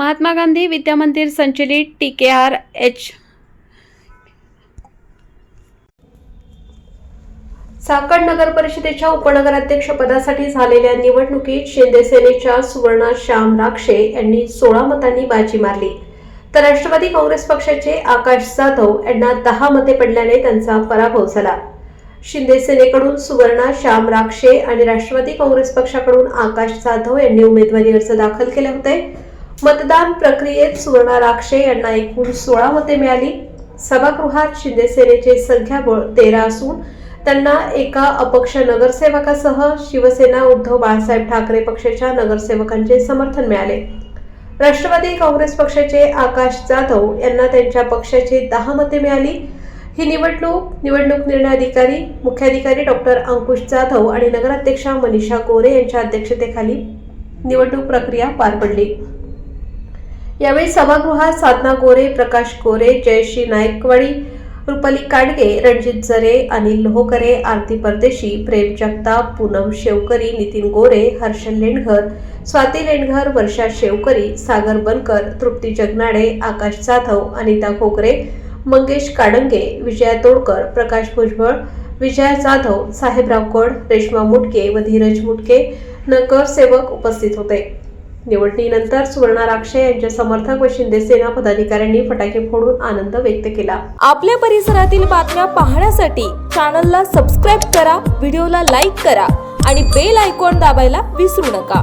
महात्मा गांधी विद्यामंदिर संचलित T K R H. Sakad नगर परिषदेच्या उपनगराध्यक्षपदासाठी झालेल्या निवडणुकीत शिंदे सेनेच्या सुवर्णा श्याम राक्षे यांनी सोळा मतांनी बाजी मारली. तर राष्ट्रवादी काँग्रेस पक्षाचे आकाश जाधव यांना दहा मते पडल्याने त्यांचा पराभव झाला. शिंदे सेनेकडून सुवर्णा श्याम राक्षे आणि राष्ट्रवादी काँग्रेस पक्षाकडून आकाश जाधव यांनी उमेदवारी अर्ज दाखल केले होते. मतदान प्रक्रियेत सुवर्णा राक्षे यांना एकूण सोळा मते मिळाली. सभागृहात शिंदेसेनेचे संख्याबळ तेरा असून त्यांना एका अपक्ष नगरसेवकासह शिवसेना उद्धव बाळासाहेब ठाकरे पक्षाच्या नगरसेवकांचे समर्थन मिळाले. राष्ट्रवादी काँग्रेस पक्षाचे आकाश जाधव यांना त्यांच्या पक्षाची दहा मते मिळाली. ही निवडणूक निवडणूक निर्णय अधिकारी मुख्याधिकारी डॉक्टर अंकुश जाधव आणि नगराध्यक्षा मनीषा गोरे यांच्या अध्यक्षतेखाली निवडणूक प्रक्रिया पार पडली. यावेळी सभागृहात साधना गोरे प्रकाश गोरे जयश्री नायकवाडी रुपाली काडगे रणजित जरे अनिल लोहकरे आरती परदेशी प्रेम जगताप पूनम शेवकरी नितीन गोरे हर्षल लेंडघर स्वाती लेंडघर वर्षा शेवकरी सागर बनकर तृप्ती जगनाडे आकाश जाधव अनिता खोकरे मंगेश काडंगे विजया तोडकर प्रकाश भुजबळ विजया जाधव साहेबराव कड रेश्मा मुटके व धीरज मुटके नगरसेवक उपस्थित होते. निवडणुकीनंतर सुवर्णा राक्षे यांच्या समर्थक व शिंदे सेना पदाधिकाऱ्यांनी फटाके फोडून आनंद व्यक्त केला. आपल्या परिसरातील बातम्या पाहण्यासाठी चॅनलला सबस्क्राईब करा व्हिडिओला लाईक करा आणि बेल आयकॉन दाबायला विसरू नका.